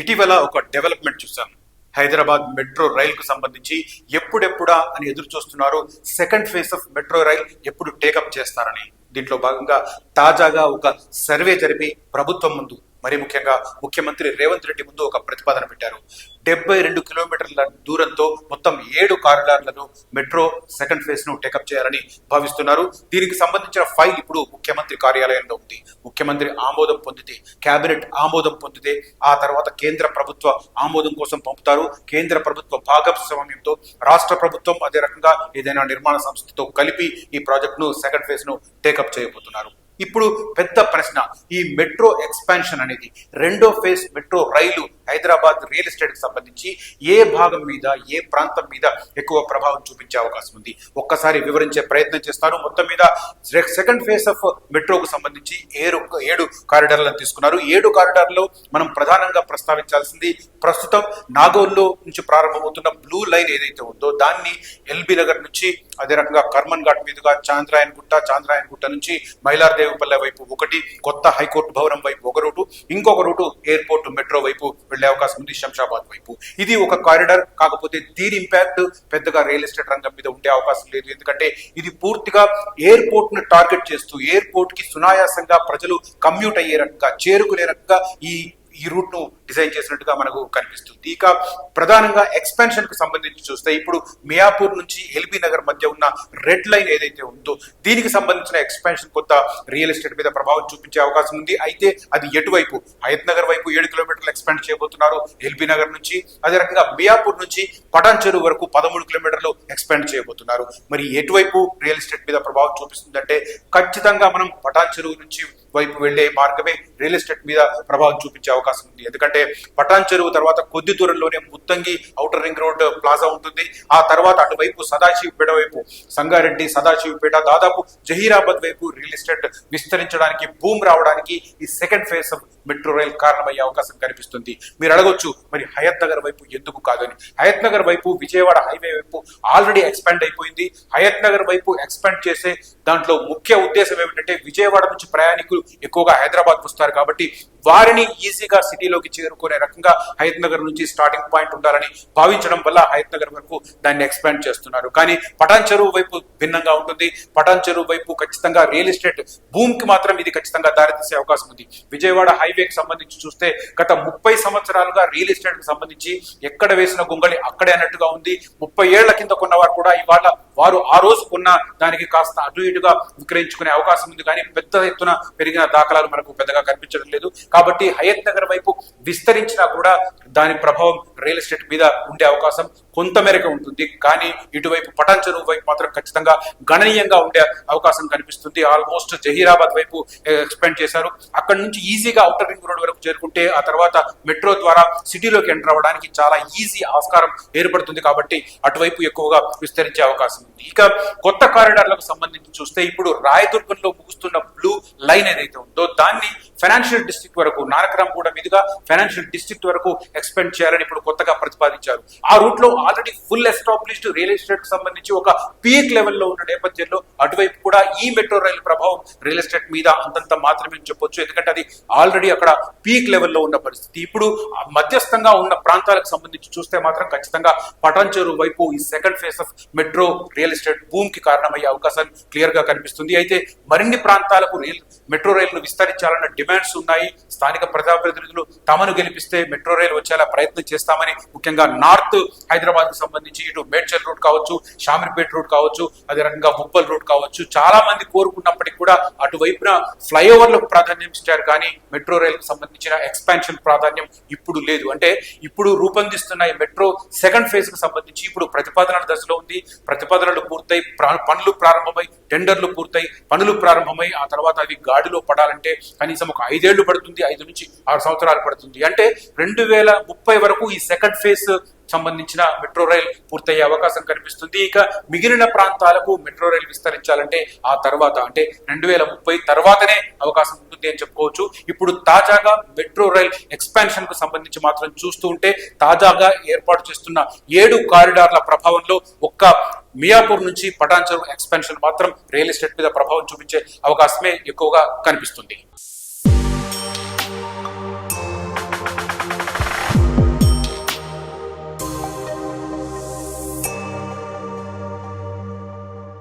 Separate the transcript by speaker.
Speaker 1: ఇటీవల ఒక డెవలప్మెంట్ చూసాం హైదరాబాద్ మెట్రో రైల్కు సంబంధించి ఎప్పుడెప్పుడా అని ఎదురు చూస్తున్నారు second phase of metro rail ఎప్పుడు టేకప్ చేస్తారని. దీంట్లో భాగంగా తాజాగా ఒక సర్వే జరిపి ప్రభుత్వం ముందు మరి ముఖ్యంగా ముఖ్యమంత్రి రేవంత్ రెడ్డి ముందు ఒక ప్రతిపాదన పెట్టారు. డెబ్బై రెండు కిలోమీటర్ల దూరంతో మొత్తం ఏడు కారిడార్లను మెట్రో సెకండ్ ఫేజ్ను టేకప్ చేయాలని భావిస్తున్నారు. దీనికి సంబంధించిన ఫైల్ ఇప్పుడు ముఖ్యమంత్రి కార్యాలయంలో ఉంది. ముఖ్యమంత్రి ఆమోదం పొందితే కేబినెట్ ఆమోదం పొందితే ఆ తర్వాత కేంద్ర ప్రభుత్వ ఆమోదం కోసం పంపుతారు. కేంద్ర ప్రభుత్వ భాగస్వామ్యంతో రాష్ట్ర ప్రభుత్వం అదే రకంగా ఏదైనా నిర్మాణ సంస్థతో కలిపి ఈ ప్రాజెక్టును సెకండ్ ఫేజ్ను టేకప్ చేయబోతున్నారు. ఇప్పుడు పెద్ద ప్రశ్న ఈ మెట్రో ఎక్స్పాన్షన్ అనేది రెండో phase metro rail Hyderabad real ఎస్టేట్కి సంబంధించి ఏ భాగం మీద ఏ ప్రాంతం మీద ఎక్కువ ప్రభావం చూపించే అవకాశం ఉంది. ఒక్కసారి వివరించే ప్రయత్నం చేస్తాను. మొత్తం మీద సెకండ్ ఫేజ్ ఆఫ్ మెట్రోకు సంబంధించి ఏడు ఏడు కారిడార్లను తీసుకున్నారు. ఏడు కారిడార్లో మనం ప్రధానంగా ప్రస్తావించాల్సింది ప్రస్తుతం నాగోల్లో నుంచి ప్రారంభమవుతున్న బ్లూ లైన్ ఏదైతే ఉందో దాన్ని ఎల్బీ నగర్ నుంచి అదే రకంగా కర్మన్ ఘాట్ మీదుగా చాంద్రాయన్ గుట్ట చాంద్రాయన్ గుట్ట నుంచి మైలార్దేవిపల్లె వైపు ఒకటి కొత్త హైకోర్టు భవనం వైపు ఒక రూటు ఇంకొక రూటు ఎయిర్పోర్ట్ మెట్రో వైపు వెళ్ళే అవకాశం ఉంది శంషాబాద్ వైపు. ఇది ఒక కారిడార్ కాకపోతే దీని ఇంపాక్ట్ పెద్దగా రియల్ ఎస్టేట్ రంగం మీద ఉండే అవకాశం లేదు. ఎందుకంటే ఇది పూర్తిగా ఎయిర్పోర్ట్ను టార్గెట్ చేస్తూ ఎయిర్పోర్ట్కి సునాయాసంగా ప్రజలు కమ్యూట్ అయ్యే రకంగా చేరుకునే రకంగా ఈ ఈ రూట్ను డిజైన్ చేసినట్టుగా మనకు కనిపిస్తుంది. ఇక ప్రధానంగా ఎక్స్పాన్షన్కు సంబంధించి చూస్తే ఇప్పుడు మియాపూర్ నుంచి ఎల్బీ నగర్ మధ్య ఉన్న రెడ్ లైన్ ఏదైతే ఉందో దీనికి సంబంధించిన ఎక్స్పాన్షన్ కొంత రియల్ ఎస్టేట్ మీద ప్రభావం చూపించే అవకాశం ఉంది. అయితే అది ఎటువైపు? హయత్ నగర్ వైపు ఏడు కిలోమీటర్లు ఎక్స్పాండ్ చేయబోతున్నారు ఎల్బీ నగర్ నుంచి. అదే రకంగా మియాపూర్ నుంచి పటాన్ చెరువు వరకు పదమూడు కిలోమీటర్లు ఎక్స్పాండ్ చేయబోతున్నారు. మరి ఎటువైపు రియల్ ఎస్టేట్ మీద ప్రభావం చూపిస్తుందంటే ఖచ్చితంగా మనం పటాన్ చెరువు నుంచి వైపు వెళ్ళే మార్గమే రియల్ ఎస్టేట్ మీద ప్రభావం చూపించే అవకాశం ఉంది. ఎందుకంటే పటాన్ చెరువు తర్వాత కొద్ది దూరంలోనే Muttangi outer ring road plaza ఉంటుంది. ఆ తర్వాత అటువైపు సదాశివపేట వైపు సంగారెడ్డి సదాశివపేట దాదాపు జహీరాబాద్ వైపు రియల్ ఎస్టేట్ విస్తరించడానికి భూమి రావడానికి ఈ second phase of metro rail కారణమయ్యే అవకాశం కనిపిస్తుంది. మీరు అడగొచ్చు మరి హయత్ నగర్ వైపు ఎందుకు కాదని. హయత్ నగర్ వైపు విజయవాడ హైవే వైపు ఆల్రెడీ ఎక్స్పాండ్ అయిపోయింది. హయత్ నగర్ వైపు ఎక్స్పాండ్ చేసే దాంట్లో ముఖ్య ఉద్దేశం ఏమిటంటే విజయవాడ నుంచి ప్రయాణికులు ఎక్కువగా హైదరాబాద్ వస్తారు. కాబట్టి వారిని ఈజీగా సిటీలోకి చేరుకునే రకంగా హయత్ నగర్ నుంచి స్టార్టింగ్ పాయింట్ ఉండాలని భావించడం వల్ల హయత్ నగర్ వరకు దాన్ని ఎక్స్పాండ్ చేస్తున్నారు. కానీ పటాన్ చెరువు వైపు భిన్నంగా ఉంటుంది. పటాన్ చెరువు వైపు ఖచ్చితంగా రియల్ ఎస్టేట్ భూమికి మాత్రం ఇది ఖచ్చితంగా దారితీసే అవకాశం ఉంది. విజయవాడ హైవేకి సంబంధించి చూస్తే గత ముప్పై సంవత్సరాలుగా రియల్ ఎస్టేట్కి సంబంధించి ఎక్కడ వేసిన గుంగళి అక్కడే అన్నట్టుగా ఉంది. ముప్పై ఏళ్ళ కింద కొన్నవారు కూడా ఇవాళ వారు ఆ రోజు కొన్న దానికి కాస్త అటు ఇటుగా విక్రయించుకునే అవకాశం ఉంది. కానీ పెద్ద ఎత్తున పెరిగిన దాఖలాలు మనకు పెద్దగా కనిపించడం లేదు. కాబట్టి హయత్ నగర్ వైపు విస్తరించినా కూడా దాని ప్రభావం రియల్ ఎస్టేట్ మీద ఉండే అవకాశం కొంత మేరకు ఉంటుంది. కానీ ఇటువైపు పటాన్ చెరువు వైపు మాత్రం ఖచ్చితంగా గణనీయంగా ఉండే అవకాశం కనిపిస్తుంది. ఆల్మోస్ట్ జహీరాబాద్ వైపు ఎక్స్పెండ్ చేశారు. అక్కడ నుంచి ఈజీగా అవుటర్ రింగ్ రోడ్ వరకు చేరుకుంటే ఆ తర్వాత మెట్రో ద్వారా సిటీలోకి ఎంటర్ అవ్వడానికి చాలా ఈజీ ఆస్కారం ఏర్పడుతుంది కాబట్టి అటువైపు ఎక్కువగా విస్తరించే అవకాశం ఉంది. ఇక కొత్త కారిడార్లకు సంబంధించి చూస్తే ఇప్పుడు రాయదుర్గంలో ముగుస్తున్న బ్లూ లైన్ ఏదైతే ఉందో దాన్ని ఫైనాన్షియల్ డిస్ట్రిక్ట్ వరకు నానక్రాంగూడ మీదుగా ఫైనాన్షియల్ డిస్ట్రిక్ట్ వరకు ఎక్స్పెండ్ చేయాలని ఇప్పుడు కొత్తగా ప్రతిపాదించారు. ఆ రూట్లో ఆల్రెడీ ఫుల్ ఎస్టాబ్లిష్డ్ రియల్ ఎస్టేట్కు సంబంధించి ఒక పీక్ లెవెల్లో ఉన్న నేపథ్యంలో అటువైపు కూడా ఈ మెట్రో రైలు ప్రభావం రియల్ ఎస్టేట్ మీద అంతంత మాత్రమే చెప్పొచ్చు. ఎందుకంటే అది ఆల్రెడీ అక్కడ పీక్ లెవెల్లో ఉన్న పరిస్థితి. ఇప్పుడు మధ్యస్థంగా ఉన్న ప్రాంతాలకు సంబంధించి చూస్తే మాత్రం ఖచ్చితంగా పటాన్చెరు వైపు ఈ second phase of metro real estate భూమ్కి కారణమయ్యే అవకాశం క్లియర్గా కనిపిస్తుంది. అయితే మరిన్ని ప్రాంతాలకు రైల్ మెట్రో రైలును విస్తరించాలన్న డిమాండ్స్ ఉన్నాయి. స్థానిక ప్రజాప్రతినిధులు తమను గెలిపిస్తే మెట్రో రైలు వచ్చేలా ప్రయత్నం చేస్తామని ముఖ్యంగా నార్త్ హైదరాబాద్కు సంబంధించి ఇటు మేడ్చల్ రూట్ కావచ్చు షామీర్పేట్ రూట్ కావచ్చు అదే రకంగా ముప్పల్ రూట్ కావచ్చు. చాలా మంది కోరుకున్నప్పటికీ కూడా అటువైపున ఫ్లైఓవర్లకు ప్రాధాన్యం ఇచ్చారు. కానీ మెట్రో రైలుకు సంబంధించిన ఎక్స్పాన్షన్ ప్రాధాన్యం ఇప్పుడు లేదు. అంటే ఇప్పుడు రూపొందిస్తున్న ఈ మెట్రో సెకండ్ ఫేజ్కు సంబంధించి ఇప్పుడు ప్రతిపాదనల దశలో ఉంది. ప్రతిపాదనలు పూర్తయి పనులు ప్రారంభమై టెండర్లు పూర్తయి పనులు ప్రారంభమై ఆ తర్వాత అవి గాడిలో పడాలంటే కనీసం ఒక ఐదేళ్ళు పడుతుంది ఐదు నుంచి ఆరు సంవత్సరాలు పడుతుంది. అంటే రెండు వేల ముప్పై వరకు ఈ సెకండ్ ఫేజ్ సంబంధించిన మెట్రో రైల్ పూర్తయ్యే అవకాశం కనిపిస్తుంది. ఇక మిగిలిన ప్రాంతాలకు మెట్రో రైల్ విస్తరించాలంటే ఆ తర్వాత అంటే రెండు వేల ముప్పై తర్వాతనే అవకాశం ఉంటుంది అని చెప్పుకోవచ్చు. ఇప్పుడు తాజాగా మెట్రో రైల్ ఎక్స్పాన్షన్కు సంబంధించి మాత్రం చూస్తూ ఉంటే తాజాగా ఏర్పాటు చేస్తున్న ఏడు కారిడార్ల ప్రభావంలో ఒక్క మియాపూర్ నుంచి పటాన్చెరు ఎక్స్పాన్షన్ మాత్రం రియల్ ఎస్టేట్ మీద ప్రభావం చూపించే అవకాశమే ఎక్కువగా కనిపిస్తుంది.